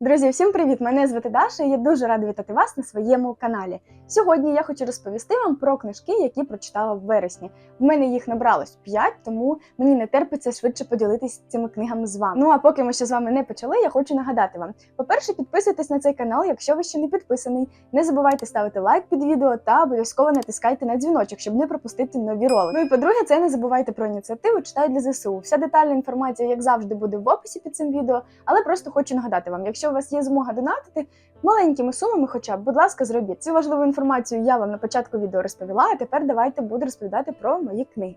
Друзі, всім привіт! Мене звати Даша і я дуже рада вітати вас на своєму каналі. Сьогодні я хочу розповісти вам про книжки, які прочитала в вересні. В мене їх набралось 5, тому мені не терпиться швидше поділитися цими книгами з вами. Ну а поки ми ще з вами не почали, я хочу нагадати вам: по-перше, підписуйтесь на цей канал, якщо ви ще не підписаний. Не забувайте ставити лайк під відео та обов'язково натискайте на дзвіночок, щоб не пропустити нові ролики. Ну і по-друге, це не забувайте про ініціативу читаю для ЗСУ. Вся детальна інформація, як завжди, буде в описі під цим відео, але просто хочу нагадати вам, якщо у вас є змога донатити маленькими сумами, хоча б, будь ласка, зробіть цю важливу інформацію. Я вам на початку відео розповіла. А тепер давайте буду розповідати про мої книги.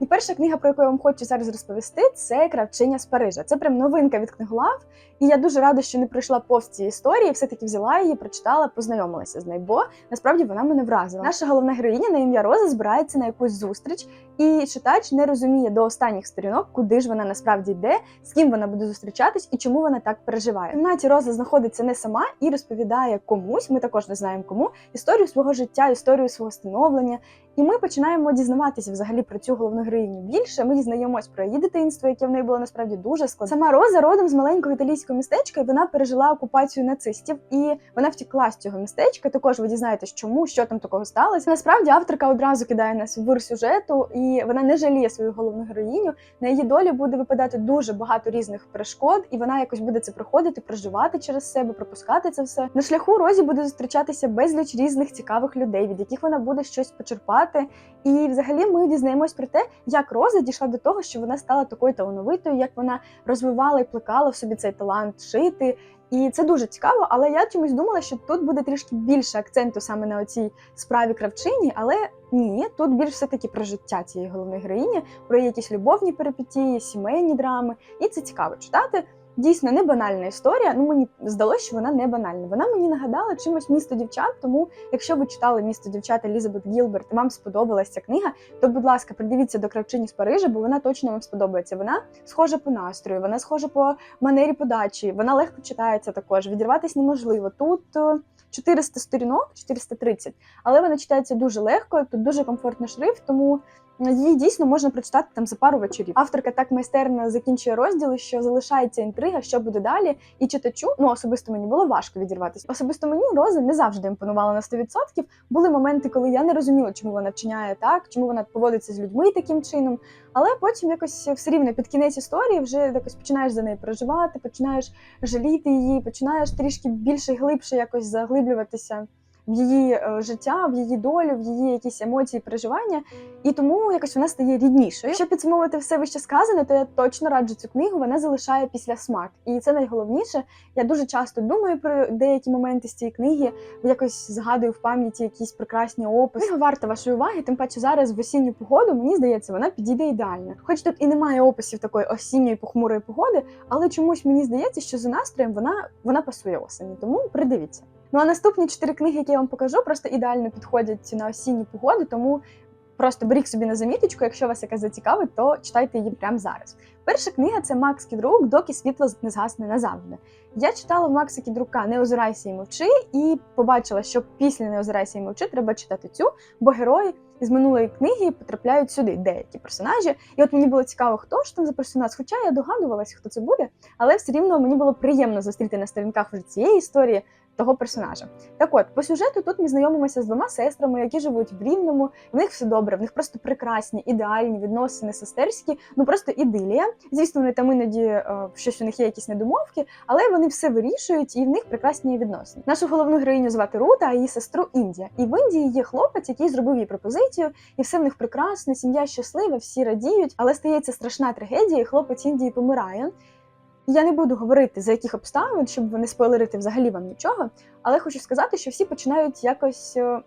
І перша книга, про яку я вам хочу зараз розповісти, це Кравчиня з Парижа. Це прям новинка від книголав. І я дуже рада, що не пройшла повз цієї історії. Все-таки взяла її, прочитала, познайомилася з нею, бо насправді вона мене вразила. Наша головна героїня на ім'я Роза збирається на якусь зустріч, і читач не розуміє до останніх сторінок, куди ж вона насправді йде, з ким вона буде зустрічатись і чому вона так переживає. В кімнаті Роза знаходиться не сама і розповідає комусь. Ми також не знаємо кому історію свого життя, історію свого становлення. І ми починаємо дізнаватися взагалі про цю головну героїню більше. Ми дізнаємось про її дитинство, яке в неї було насправді дуже складне. Сама Роза родом з маленького італійського містечка, і вона пережила окупацію нацистів, і вона втекла з цього містечка. Також ви дізнаєтесь, чому що там такого сталося. Насправді авторка одразу кидає нас в вир сюжету, і вона не жаліє свою головну героїню. На її долі буде випадати дуже багато різних перешкод, і вона якось буде це проходити, проживати через себе, пропускати це все. На шляху Розі буде зустрічатися безліч різних цікавих людей, від яких вона буде щось почерпати. І взагалі ми дізнаємось про те, як Роза дійшла до того, що вона стала такою талановитою, як вона розвивала і плекала в собі цей талант шити. І це дуже цікаво, але я чомусь думала, що тут буде трішки більше акценту саме на цій справі кравчині, але ні, тут більш все таки про життя цієї головної героїні, про якісь любовні перипетії, сімейні драми. І це цікаво читати. Дійсно не банальна історія. Ну мені здалося, що вона не банальна. Вона мені нагадала чимось місто дівчат. Тому, якщо ви читали місто дівчат Елізабет Гілберт і вам сподобалася книга, то, будь ласка, придивіться до кравчині з Парижа, бо вона точно вам сподобається. Вона схожа по настрою, вона схожа по манері подачі, вона легко читається також. Відірватися неможливо. Тут е, 400 сторінок, 430, але вона читається дуже легко. Тут дуже комфортний шрифт, тому. Її дійсно можна прочитати там за пару вечорів. Авторка так майстерно закінчує розділи, що залишається інтрига, що буде далі. І читачу, ну особисто мені було важко відірватися. Особисто мені Роза не завжди імпонувала на 100%. Були моменти, коли я не розуміла, чому вона вчиняє так, чому вона поводиться з людьми таким чином. Але потім якось все рівно під кінець історії вже якось починаєш за нею переживати, починаєш жаліти її, починаєш трішки більше глибше якось заглиблюватися в її е, життя, в її долю, в її якісь емоції, переживання, і тому якось вона стає ріднішою. Щоб підсумовувати все вище сказане, то я точно раджу цю книгу. Вона залишає після смак, і це найголовніше. Я дуже часто думаю про деякі моменти з цієї книги, якось згадую в пам'яті якісь прекрасні описи. Книга варта вашої уваги, тим паче зараз в осінню погоду, мені здається, вона підійде ідеально. Хоч тут і немає описів такої осінньої похмурої погоди, але чомусь мені здається, що за настроєм вона, вона пасує осені, тому придивіться. Ну а наступні чотири книги, які я вам покажу, просто ідеально підходять на осінні погоди, тому просто беріть собі на заміточку, якщо вас якась зацікавить, то читайте її прямо зараз. Перша книга це Макс Кідрук, доки світло не згасне назавжди. Я читала Макса Кідрука Не озирайся і мовчи, і побачила, що після Не озирайся і мовчи треба читати цю, бо герої з минулої книги потрапляють сюди, деякі персонажі. І от мені було цікаво, хто ж там за персонаж. Хоча я догадувалася, хто це буде, але все рівно мені було приємно зустріти на сторінках вже цієї історії того персонажа. Так от, по сюжету тут ми знайомимося з двома сестрами, які живуть в Рівному. В них все добре, в них просто прекрасні, ідеальні відносини сестерські, ну просто ідилія. Звісно, вони там іноді е, щось у них є якісь недомовки, але вони все вирішують і в них прекрасні відносини. Нашу головну героїню звати Рута, а її сестру Індія. І в Індії є хлопець, який зробив їй пропозицію, і все в них прекрасно, сім'я щаслива, всі радіють, але стається страшна трагедія, і хлопець Індії помирає. Я не буду говорити за яких обставин, щоб не спойлерити взагалі вам нічого, але хочу сказати, що всі починають якось е,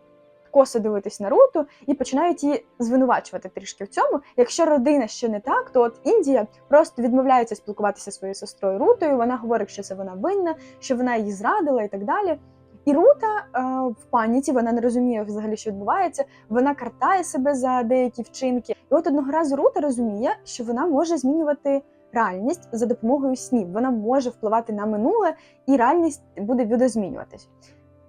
косо дивитись на Руту і починають її звинувачувати трішки в цьому. Якщо родина ще не так, то от Індія просто відмовляється спілкуватися зі своєю сестрою Рутою. Вона говорить, що це вона винна, що вона її зрадила і так далі. І Рута е, в паніці, вона не розуміє взагалі, що відбувається. Вона картає себе за деякі вчинки. І от одного разу Рута розуміє, що вона може змінювати реальність за допомогою снів. Вона може впливати на минуле, і реальність буде видозмінюватись.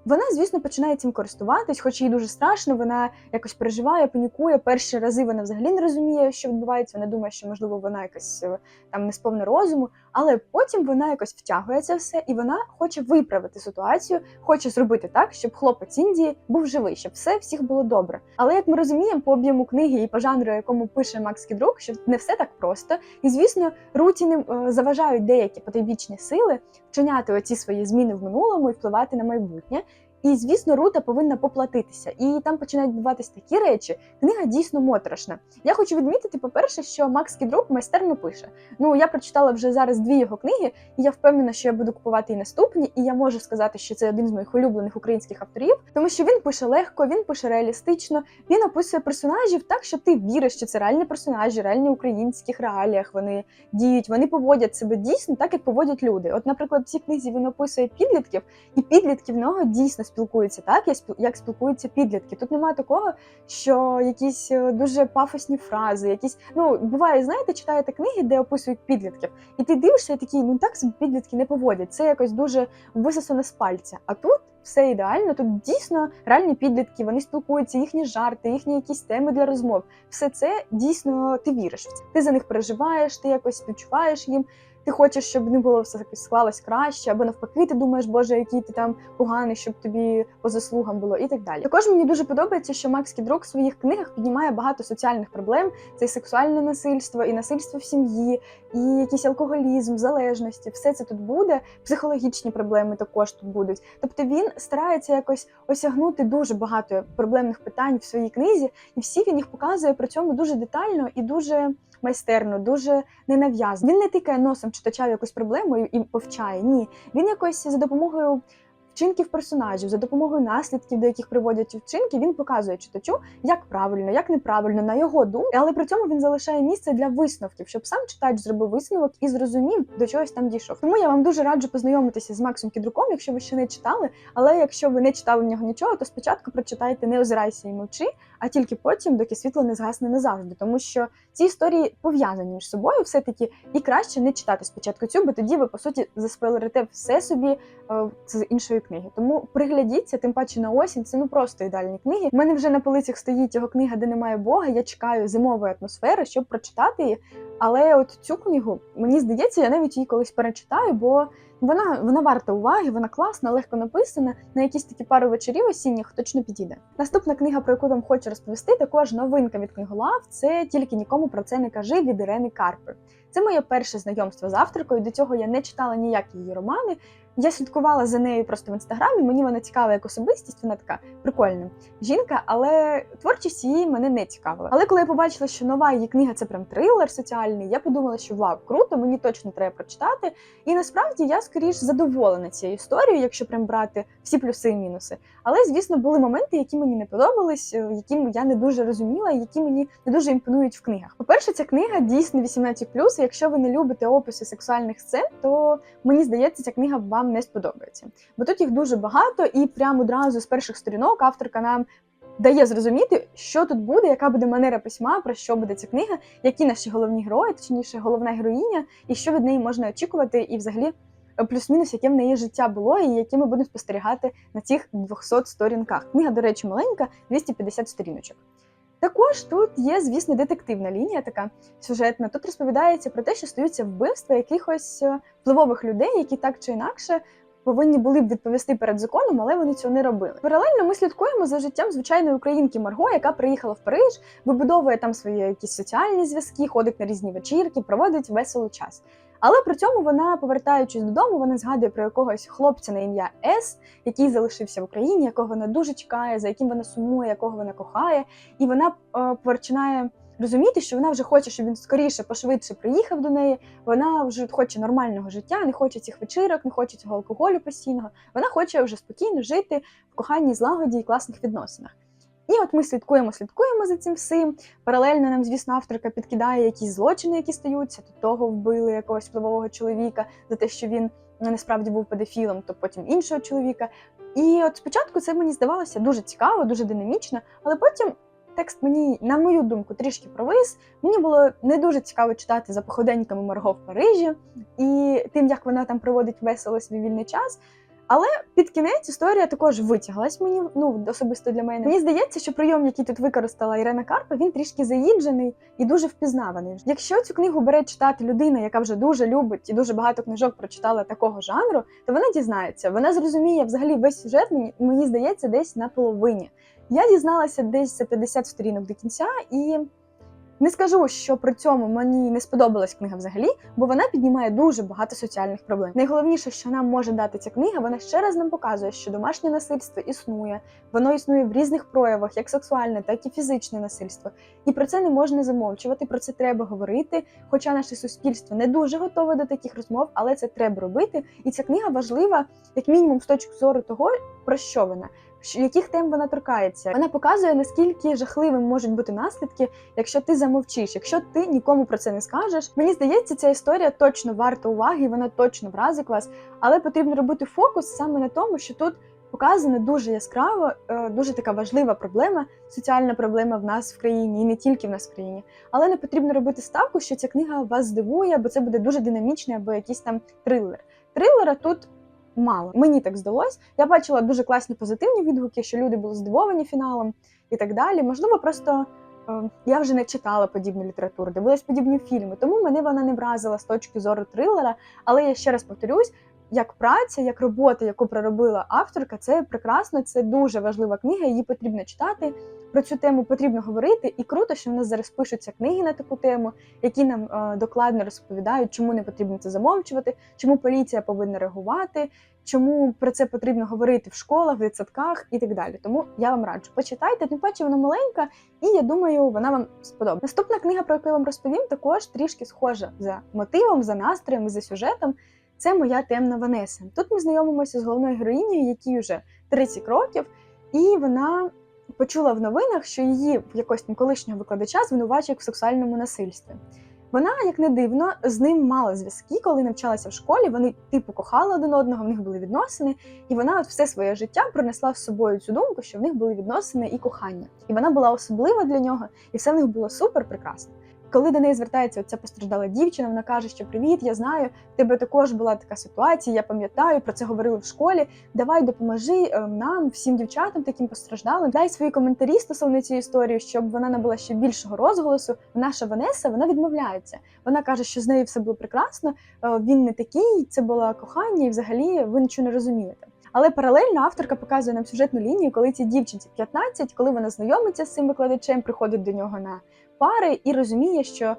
Вона, звісно, починає цим користуватись, хоч їй дуже страшно, вона якось переживає, панікує. Перші рази вона взагалі не розуміє, що відбувається. Вона думає, що можливо вона якась е, там не сповна розуму, але потім вона якось втягує це все, і вона хоче виправити ситуацію, хоче зробити так, щоб хлопець Індії був живий, щоб все всіх було добре. Але як ми розуміємо, по об'єму книги і по жанру, якому пише Макс Кідрук, що не все так просто. І звісно, Руті не е, заважають деякі потайбічні сили вчиняти оці свої зміни в минулому і впливати на майбутнє. І звісно, Рута повинна поплатитися. І там починають відбуватись такі речі. Книга дійсно моторошна. Я хочу відмітити, по-перше, що Макс Кідрук майстерно пише. Ну я прочитала вже зараз дві його книги, і я впевнена, що я буду купувати і наступні. І я можу сказати, що це один з моїх улюблених українських авторів, тому що він пише легко, він пише реалістично, він описує персонажів так, що ти віриш, що це реальні персонажі, реальні українських реаліях. Вони діють, вони поводять себе дійсно так, як поводять люди. От, наприклад, в цій книзі він описує підлітків, і підлітки в нього дійсно спілкуються так, як спіл- як спілкуються підлітки. Тут немає такого, що якісь е, дуже пафосні фрази, якісь ну буває, знаєте, читаєте книги, де описують підлітків, і ти дивишся і такий, ну так підлітки не поводять. Це якось дуже висосане з пальця. А тут. Все ідеально, тут дійсно реальні підлітки, вони спілкуються, їхні жарти, їхні якісь теми для розмов. Все це дійсно ти віриш в це. Ти за них переживаєш, ти якось співчуваєш їм. Ти хочеш, щоб не було все склалось краще, або навпаки, ти думаєш, боже, який ти там поганий, щоб тобі по заслугам було, і так далі. Також мені дуже подобається, що Макс Кідрук в своїх книгах піднімає багато соціальних проблем: це і сексуальне насильство, і насильство в сім'ї, і якийсь алкоголізм, залежності. Все це тут буде. Психологічні проблеми також тут будуть. Тобто він старається якось осягнути дуже багато проблемних питань в своїй книзі, і всі він їх показує при цьому дуже детально і дуже майстерно, дуже ненав'язно. Він не тикає носом читача в якусь проблему і повчає. Ні, він якось за допомогою. Вчинків персонажів за допомогою наслідків, до яких приводять вчинки, він показує читачу, як правильно, як неправильно, на його думку, але при цьому він залишає місце для висновків, щоб сам читач зробив висновок і зрозумів, до чогось там дійшов. Тому я вам дуже раджу познайомитися з Максом Кідруком, якщо ви ще не читали. Але якщо ви не читали в нього нічого, то спочатку прочитайте не озирайся і мовчи, а тільки потім, доки світло не згасне назавжди, тому що ці історії пов'язані між собою, все таки і краще не читати спочатку цю, бо тоді ви по суті заспойлерите все собі е, з іншої книги. Тому приглядіться, тим паче на осінь. Це ну просто ідеальні книги. У мене вже на полицях стоїть його книга, де немає Бога. Я чекаю зимової атмосфери, щоб прочитати її. Але от цю книгу мені здається, я навіть її колись перечитаю, бо вона вона варта уваги, вона класна, легко написана. На якісь такі пару вечорів осінніх точно підійде. Наступна книга, про яку вам хочу розповісти, також новинка від книголав. Це тільки нікому про це не кажи від Ірени Карпи. Це моє перше знайомство з авторкою. До цього я не читала ніякі її романи. Я слідкувала за нею просто в інстаграмі. Мені вона цікава як особистість, вона така прикольна жінка, але творчість її мене не цікавила. Але коли я побачила, що нова її книга це прям трилер соціальний, я подумала, що вау, круто, мені точно треба прочитати. І насправді я скоріш задоволена цією історією, якщо прям брати всі плюси і мінуси. Але звісно, були моменти, які мені не подобались, е, які я не дуже розуміла, які мені не дуже імпонують в книгах. По-перше, ця книга дійсно 18+, і Якщо ви не любите описи сексуальних сцен, то мені здається, ця книга вам не сподобається. Бо тут їх дуже багато, і прямо одразу з перших сторінок авторка нам дає зрозуміти, що тут буде, яка буде манера письма, про що буде ця книга, які наші головні герої, точніше, головна героїня, і що від неї можна очікувати, і взагалі. Плюс-мінус, яке в неї життя було, і яке ми будемо спостерігати на цих 200 сторінках. Книга, до речі, маленька, 250 сторіночок. Також тут є, звісно, детективна лінія, така сюжетна. Тут розповідається про те, що стаються вбивства якихось е, впливових людей, які так чи інакше повинні були б відповісти перед законом, але вони цього не робили. Паралельно ми слідкуємо за життям звичайної українки Марго, яка приїхала в Париж, вибудовує там свої якісь соціальні зв'язки, ходить на різні вечірки, проводить веселий час. Але при цьому вона, повертаючись додому, вона згадує про якогось хлопця на ім'я С, який залишився в Україні, якого вона дуже чекає, за яким вона сумує, якого вона кохає, і вона е, розуміти, що вона вже хоче, щоб він скоріше, пошвидше приїхав до неї. Вона вже хоче нормального життя, не хоче цих вечірок, не хоче цього алкоголю постійного. Вона хоче вже спокійно жити в коханні, злагоді і класних відносинах. І от ми слідкуємо, слідкуємо за цим всім. Паралельно нам, звісно, авторка підкидає якісь злочини, які стаються. До того вбили якогось впливового чоловіка за те, що він насправді був педофілом, то потім іншого чоловіка. І от спочатку це мені здавалося дуже цікаво, дуже динамічно, але потім текст мені, на мою думку, трішки провис. Мені було не дуже цікаво читати за походеньками Марго в Парижі і тим, як вона там проводить весело свій вільний час. Але під кінець історія також витяглась мені, ну особисто для мене. Мені здається, що прийом, який тут використала Ірена Карпа, він трішки заїджений і дуже впізнаваний. Якщо цю книгу бере читати людина, яка вже дуже любить і дуже багато книжок прочитала такого жанру, то вона дізнається, вона зрозуміє взагалі весь сюжет. Мені мені здається, десь на половині. Я дізналася десь за 50 сторінок до кінця і. Не скажу, що при цьому мені не сподобалась книга взагалі, бо вона піднімає дуже багато соціальних проблем. Найголовніше, що нам може дати ця книга, вона ще раз нам показує, що домашнє насильство існує, воно існує в різних проявах, як сексуальне, так і фізичне насильство. І про це не можна замовчувати, про це треба говорити. Хоча наше суспільство не дуже готове до таких розмов, але це треба робити. І ця книга важлива, як мінімум, з точки зору того, про що вона. Яких тем вона торкається, вона показує наскільки жахливим можуть бути наслідки, якщо ти замовчиш, якщо ти нікому про це не скажеш. Мені здається, ця історія точно варта уваги, вона точно вразить вас, але потрібно робити фокус саме на тому, що тут показано дуже яскраво, е, дуже така важлива проблема, соціальна проблема в нас в країні, і не тільки в нас в країні. Але не потрібно робити ставку, що ця книга вас здивує, бо це буде дуже динамічний або якийсь там трилер. Трилера тут. Мало мені так здалось. Я бачила дуже класні позитивні відгуки, що люди були здивовані фіналом і так далі. Можливо, просто е, я вже не читала подібну літературу, дивилась подібні фільми, тому мене вона не вразила з точки зору трилера. Але я ще раз повторюсь, як праця, як робота, яку проробила авторка, це прекрасно, це дуже важлива книга. Її потрібно читати. Про цю тему потрібно говорити, і круто, що в нас зараз пишуться книги на таку тему, які нам е, докладно розповідають, чому не потрібно це замовчувати, чому поліція повинна реагувати, чому про це потрібно говорити в школах, в дитсадках і так далі. Тому я вам раджу почитайте. Тим паче вона маленька, і я думаю, вона вам сподобається. Наступна книга, про яку я вам розповім, також трішки схожа за мотивом, за настроєм, і за сюжетом. Це моя темна Ванеса. Тут ми знайомимося з головною героїнею, якій вже 30 років, і вона почула в новинах, що її в якогось там колишнього викладача звинувачують в сексуальному насильстві. Вона, як не дивно, з ним мала зв'язки, коли навчалася в школі. Вони типу кохали один одного, в них були відносини, і вона от все своє життя пронесла з собою цю думку, що в них були відносини і кохання. І вона була особлива для нього, і все в них було супер прекрасно. Коли до неї звертається оця постраждала дівчина, вона каже, що привіт, я знаю, в тебе також була така ситуація, я пам'ятаю, про це говорили в школі. Давай допоможи е, нам, всім дівчатам, таким постраждалим. Дай свої коментарі стосовно цієї історії, щоб вона набула ще більшого розголосу. Наша Ванеса вона відмовляється. Вона каже, що з нею все було прекрасно. е, Він не такий, це було кохання, і взагалі ви нічого не розумієте. Але паралельно авторка показує нам сюжетну лінію, коли цій дівчинці 15, коли вона знайомиться з цим викладачем, приходить до нього на пари і розуміє, що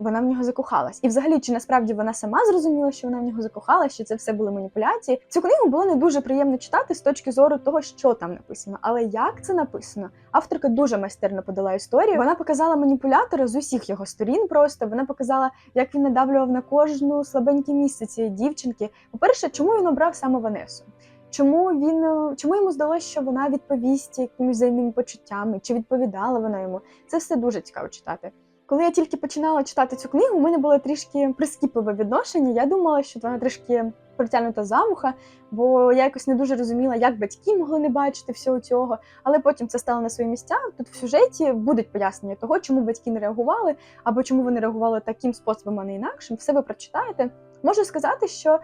вона в нього закохалась. І взагалі, чи насправді вона сама зрозуміла, що вона в нього закохалась, що це все були маніпуляції. Цю книгу було не дуже приємно читати з точки зору того, що там написано. Але як це написано? Авторка дуже майстерно подала історію. Вона показала маніпулятора з усіх його сторін. Просто вона показала, як він надавлював на кожну слабеньке місце цієї дівчинки. По-перше, чому він обрав саме Ванесу? Чому він е, чому йому здалося, що вона відповість якимись взаємними почуттями, чи відповідала вона йому? Це все дуже цікаво читати. Коли я тільки починала читати цю книгу, у мене було трішки прискіпливе відношення. Я думала, що вона трішки притягнута за вуха, бо я якось не дуже розуміла, як батьки могли не бачити всього цього. Але потім це стало на свої місця. Тут в сюжеті будуть пояснення того, чому батьки не реагували, або чому вони реагували таким способом, а не інакшим. Все ви прочитаєте. Можу сказати, що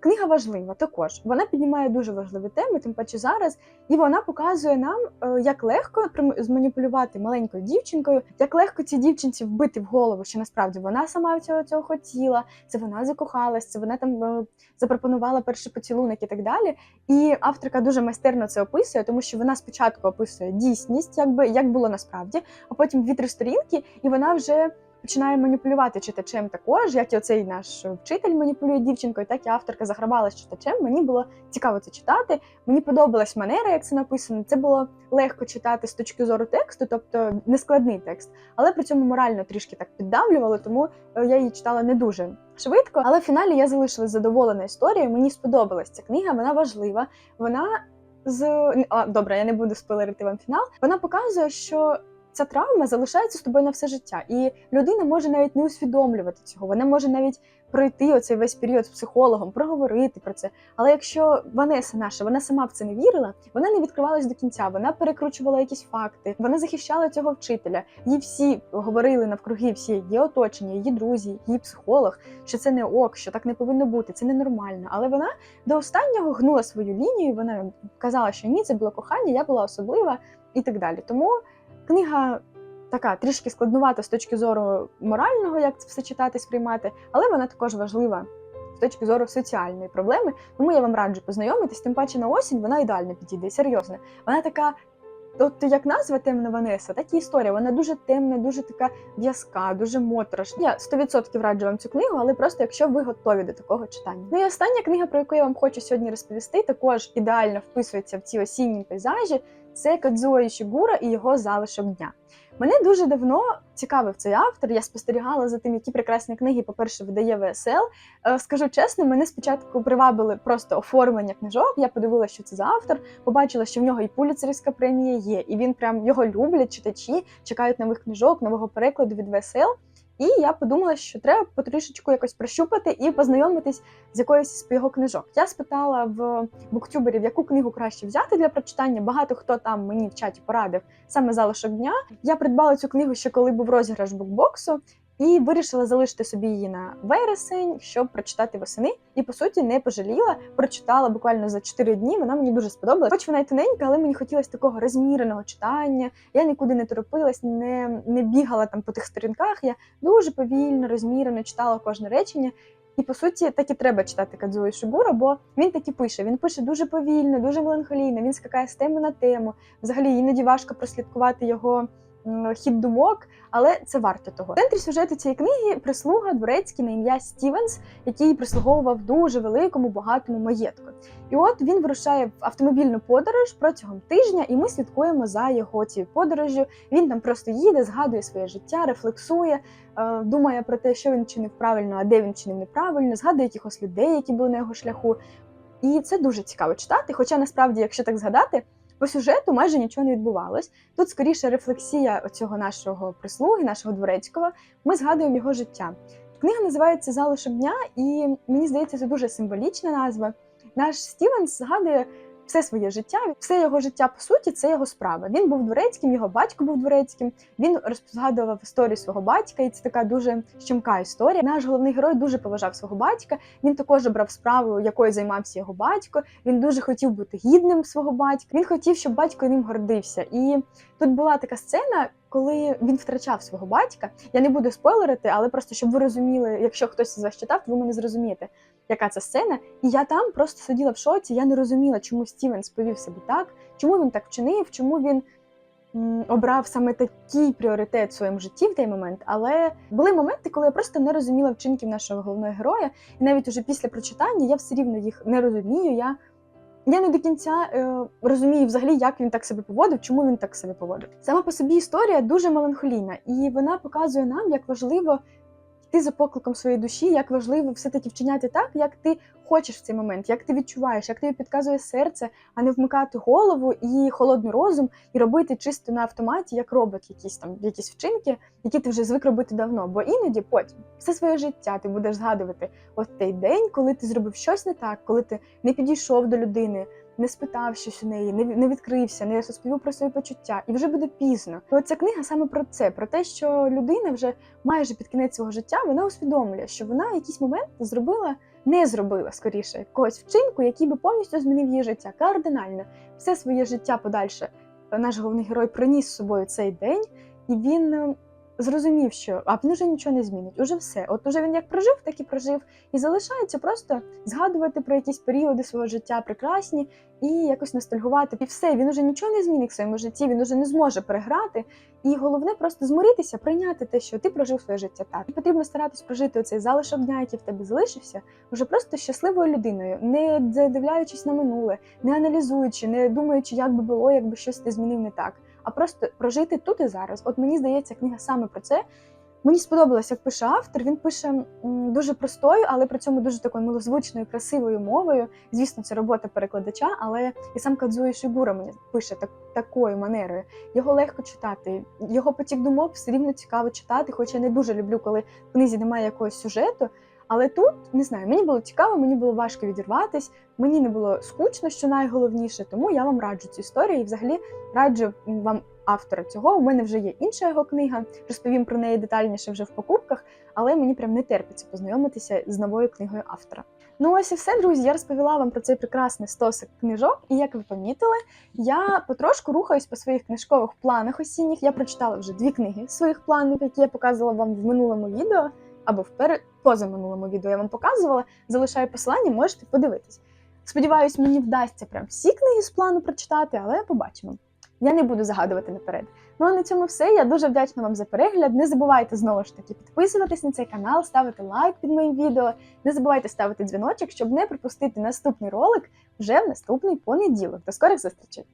Книга важлива також. Вона піднімає дуже важливі теми, тим паче зараз, і вона показує нам, е, як легко зманіпулювати маленькою дівчинкою, як легко цій дівчинці вбити в голову, що насправді вона сама цього цього хотіла, це вона закохалась, це вона там е, запропонувала перший поцілунок і так далі. І авторка дуже майстерно це описує, тому що вона спочатку описує дійсність, якби як було насправді, а потім дві-три сторінки, і вона вже починає маніпулювати читачем також, як і оцей наш вчитель маніпулює дівчинкою, так і авторка загравалась читачем. Мені було цікаво це читати. Мені подобалась манера, як це написано. Це було легко читати з точки зору тексту, тобто нескладний текст, але при цьому морально трішки так піддавлювало, тому е, я її читала не дуже швидко. Але в фіналі я залишилась задоволена історією. Мені сподобалась ця книга, вона важлива. Вона з а, добре, я не буду спойлерити вам фінал. Вона показує, що ця травма залишається з тобою на все життя, і людина може навіть не усвідомлювати цього. Вона може навіть пройти оцей весь період з психологом, проговорити про це. Але якщо Ванеса наша, вона сама в це не вірила, вона не відкривалась до кінця, вона перекручувала якісь факти, вона захищала цього вчителя. Їй всі говорили навкруги, всі її оточення, її друзі, її психолог, що це не ок, що так не повинно бути, це ненормально. Але вона до останнього гнула свою лінію. Вона казала, що ні, це було кохання, я була особлива і так далі. Тому книга така трішки складнувата з точки зору морального, як це все читати, сприймати, але вона також важлива з точки зору соціальної проблеми. Тому я вам раджу познайомитись, тим паче на осінь вона ідеально підійде, серйозно. Вона така. От як назва темна Ванеса, так і історія. Вона дуже темна, дуже така в'язка, дуже моторошна. Я 100% раджу вам цю книгу, але просто якщо ви готові до такого читання. Ну і остання книга, про яку я вам хочу сьогодні розповісти, також ідеально вписується в ці осінні пейзажі. Це Кадзуо Ішігура і його залишок дня. Мене дуже давно цікавив цей автор. Я спостерігала за тим, які прекрасні книги, по-перше, видає ВСЛ. Е, Скажу чесно, мене спочатку привабили просто оформлення книжок. Я подивилася, що це за автор, побачила, що в нього і пуліцерівська премія є, і він прям його люблять читачі, чекають нових книжок, нового перекладу від ВСЛ. І я подумала, що треба потрішечку якось прощупати і познайомитись з якоюсь з його книжок. Я спитала в буктюберів, яку книгу краще взяти для прочитання. Багато хто там мені в чаті порадив саме залишок дня. Я придбала цю книгу ще коли був розіграш букбоксу. І вирішила залишити собі її на вересень, щоб прочитати восени. І по суті не пожаліла. Прочитала буквально за 4 дні. Вона мені дуже сподобалась. Хоч вона й тоненька, але мені хотілося такого розміреного читання. Я нікуди не торопилась, не, не бігала там по тих сторінках. Я дуже повільно, розмірено читала кожне речення. І по суті, так і треба читати Кадзуо Ішигура, бо він так і пише. Він пише дуже повільно, дуже меланхолійно. Він скакає з теми на тему. Взагалі іноді важко прослідкувати його хід думок, але це варто того. В центрі сюжету цієї книги прислуга дворецький на ім'я Стівенс, який прислуговував дуже великому багатому маєтку. І от він вирушає в автомобільну подорож протягом тижня, і ми слідкуємо за його цією подорожю. Він там просто їде, згадує своє життя, рефлексує, е, думає про те, що він чинив правильно, а де він чинив неправильно, згадує якихось людей, які були на його шляху. І це дуже цікаво читати. Хоча насправді, якщо так згадати, по сюжету майже нічого не відбувалось. Тут скоріше рефлексія цього нашого прислуги, нашого дворецького. Ми згадуємо його життя. Книга називається Залишок дня, і мені здається, це дуже символічна назва. Наш Стівенс згадує все своє життя, все його життя по суті це його справа. Він був дворецьким, його батько був дворецьким. Він розгадував історію свого батька, і це така дуже щемка історія. Наш головний герой дуже поважав свого батька. Він також обрав справу, якою займався його батько. Він дуже хотів бути гідним свого батька. Він хотів, щоб батько ним гордився. І тут була така сцена. Коли він втрачав свого батька, я не буду спойлерити, але просто щоб ви розуміли, якщо хтось з вас читав, то ви мене зрозумієте, яка це сцена. І я там просто сиділа в шоці. Я не розуміла, чому Стівенс повів себе так, чому він так вчинив, чому він м, обрав саме такий пріоритет в своєму житті в той момент. Але були моменти, коли я просто не розуміла вчинків нашого головного героя, і навіть уже після прочитання я все рівно їх не розумію. Я я не до кінця е, розумію взагалі, як він так себе поводив, чому він так себе поводив. Сама по собі історія дуже меланхолійна, і вона показує нам, як важливо йти за покликом своєї душі, як важливо все-таки вчиняти так, як ти хочеш в цей момент, як ти відчуваєш, як тобі підказує серце, а не вмикати голову і холодний розум, і робити чисто на автоматі, як робот, якісь там якісь вчинки, які ти вже звик робити давно. Бо іноді потім все своє життя ти будеш згадувати от той день, коли ти зробив щось не так, коли ти не підійшов до людини. Не спитав щось у неї, не не відкрився, не розповів про свої почуття, і вже буде пізно. І Ця книга саме про це: про те, що людина вже майже під кінець свого життя вона усвідомлює, що вона в якийсь момент зробила, не зробила скоріше якогось вчинку, який би повністю змінив її життя кардинально. Все своє життя подальше наш головний герой приніс з собою цей день, і він зрозумів, що а він уже нічого не змінить. Уже все. От уже він як прожив, так і прожив. І залишається просто згадувати про якісь періоди свого життя прекрасні і якось ностальгувати. І все, він уже нічого не змінить в своєму житті, він уже не зможе переграти. І головне просто змиритися, прийняти те, що ти прожив своє життя так. І потрібно старатись прожити оцей залишок дня, який в тебе залишився, вже просто щасливою людиною, не задивляючись на минуле, не аналізуючи, не думаючи, як би було, якби щось ти змінив не так. А просто прожити тут і зараз. От мені здається, книга саме про це. Мені сподобалось, як пише автор. Він пише дуже простою, але при цьому дуже такою милозвучною, красивою мовою. Звісно, це робота перекладача, але і сам Кадзуї Шигура мені пише так, такою манерою. Його легко читати. Його потік думок все рівно цікаво читати, хоча я не дуже люблю, коли в книзі немає якогось сюжету. Але тут не знаю, мені було цікаво, мені було важко відірватись, мені не було скучно, що найголовніше, тому я вам раджу цю історію і взагалі раджу вам автора цього. У мене вже є інша його книга. Розповім про неї детальніше вже в покупках, але мені прям не терпиться познайомитися з новою книгою автора. Ну ось і все, друзі. Я розповіла вам про цей прекрасний стосик книжок, і як ви помітили, я потрошку рухаюсь по своїх книжкових планах осінніх. Я прочитала вже дві книги своїх планів, які я показувала вам в минулому відео або в пере... позаминулому відео я вам показувала. Залишаю посилання, можете подивитись. Сподіваюсь, мені вдасться прям всі книги з плану прочитати, але побачимо. Я не буду загадувати наперед. Ну а на цьому все. Я дуже вдячна вам за перегляд. Не забувайте знову ж таки підписуватись на цей канал, ставити лайк під моїм відео. Не забувайте ставити дзвіночок, щоб не пропустити наступний ролик вже в наступний понеділок. До скорих зустрічей!